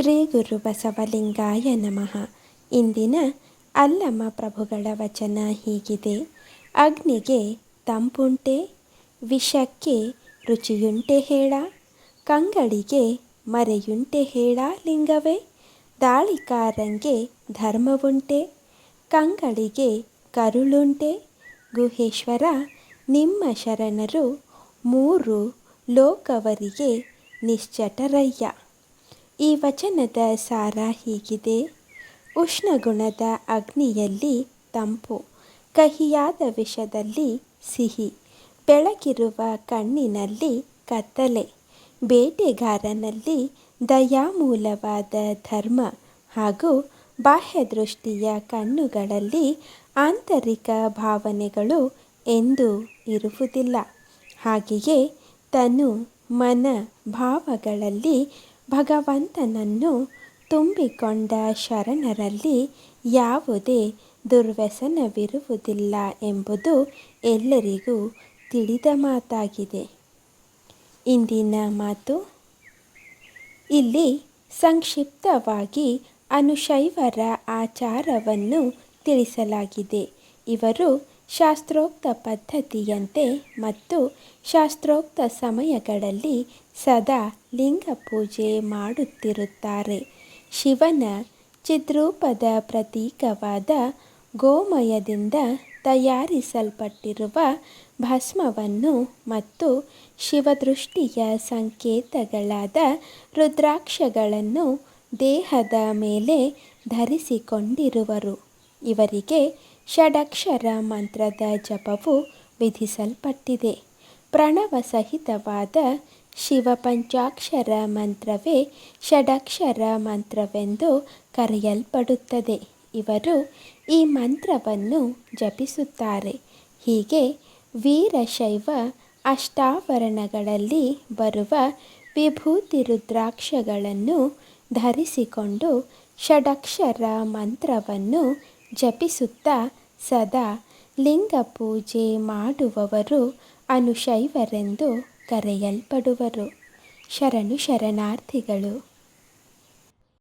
ಶ್ರೀ ಗುರು ಬಸವಲಿಂಗಾಯ ನಮಃ. ಇಂದಿನ ಅಲ್ಲಮ ಪ್ರಭುಗಳ ವಚನ ಹೀಗಿದೆ. ಅಗ್ನಿಗೆ ತಂಪುಂಟೆ, ವಿಷಕ್ಕೆ ರುಚಿಯುಂಟೆ ಹೇಳ ಕಂಗಳಿಗೆ ಮರೆಯುಂಟೆ ಹೇಳ ಲಿಂಗವೇ, ದಾಳಿಕಾರಂಗೆ ಧರ್ಮವುಂಟೆ ಕಂಗಳಿಗೆ ಕರುಳುಂಟೆ, ಗುಹೇಶ್ವರ ನಿಮ್ಮ ಶರಣರು ಮೂರು ಲೋಕವರಿಗೆ ನಿಶ್ಚಟರಯ್ಯ. ಈ ವಚನದ ಸಾರ ಹೀಗಿದೆ. ಉಷ್ಣಗುಣದ ಅಗ್ನಿಯಲ್ಲಿ ತಂಪು, ಕಹಿಯಾದ ವಿಷದಲ್ಲಿ ಸಿಹಿ ಬೆಳಗಿರುವ ಕಣ್ಣಿನಲ್ಲಿ ಕತ್ತಲೆ, ಬೇಟೆಗಾರನಲ್ಲಿ ದಯಾಮೂಲವಾದ ಧರ್ಮ ಹಾಗೂ ಬಾಹ್ಯದೃಷ್ಟಿಯ ಕಣ್ಣುಗಳಲ್ಲಿ ಆಂತರಿಕ ಭಾವನೆಗಳು ಎಂದೂ ಇರುವುದಿಲ್ಲ. ಹಾಗೆಯೇ ತನು ಮನ ಭಾವಗಳಲ್ಲಿ ಭಗವಂತನನ್ನು ತುಂಬಿಕೊಂಡ ಶರಣರಲ್ಲಿ ಯಾವುದೇ ದುರ್ವ್ಯಸನವಿರುವುದಿಲ್ಲ ಎಂಬುದು ಎಲ್ಲರಿಗೂ ತಿಳಿದ ಮಾತಾಗಿದೆ. ಇಂದಿನ ಮಾತು, ಇಲ್ಲಿ ಸಂಕ್ಷಿಪ್ತವಾಗಿ ಅನುಶೈವರ ಆಚಾರವನ್ನು ತಿಳಿಸಲಾಗಿದೆ. ಇವರು ಶಾಸ್ತ್ರೋಕ್ತ ಪದ್ಧತಿಯಂತೆ ಮತ್ತು ಶಾಸ್ತ್ರೋಕ್ತ ಸಮಯಗಳಲ್ಲಿ ಸದಾ ಲಿಂಗ ಪೂಜೆ ಮಾಡುತ್ತಿರುತ್ತಾರೆ. ಶಿವನ ಚಿದ್ರೂಪದ ಪ್ರತೀಕವಾದ ಗೋಮಯದಿಂದ ತಯಾರಿಸಲ್ಪಟ್ಟಿರುವ ಭಸ್ಮವನ್ನು ಮತ್ತು ಶಿವದೃಷ್ಟಿಯ ಸಂಕೇತಗಳಾದ ರುದ್ರಾಕ್ಷಗಳನ್ನು ದೇಹದ ಮೇಲೆ ಧರಿಸಿಕೊಂಡಿರುವರು. ಇವರಿಗೆ ಷಡಕ್ಷರ ಮಂತ್ರದ ಜಪವು ವಿಧಿಸಲ್ಪಟ್ಟಿದೆ. ಪ್ರಣವ ಸಹಿತವಾದ ಶಿವ ಪಂಚಾಕ್ಷರ ಮಂತ್ರವೇ ಷಡಕ್ಷರ ಮಂತ್ರವೆಂದು ಕರೆಯಲ್ಪಡುತ್ತದೆ. ಇವರು ಈ ಮಂತ್ರವನ್ನು ಜಪಿಸುತ್ತಾರೆ. ಹೀಗೆ ವೀರಶೈವ ಅಷ್ಟಾವರಣಗಳಲ್ಲಿ ಬರುವ ವಿಭೂತಿ ರುದ್ರಾಕ್ಷಗಳನ್ನು ಧರಿಸಿಕೊಂಡು ಷಡಕ್ಷರ ಮಂತ್ರವನ್ನು ಜಪಿಸುತ್ತಾ ಸದಾ ಲಿಂಗ ಪೂಜೆ ಮಾಡುವವರು ಅನುಶೈವರೆಂದು ಕರೆಯಲ್ಪಡುವರು. ಶರಣು ಶರಣಾರ್ಥಿಗಳು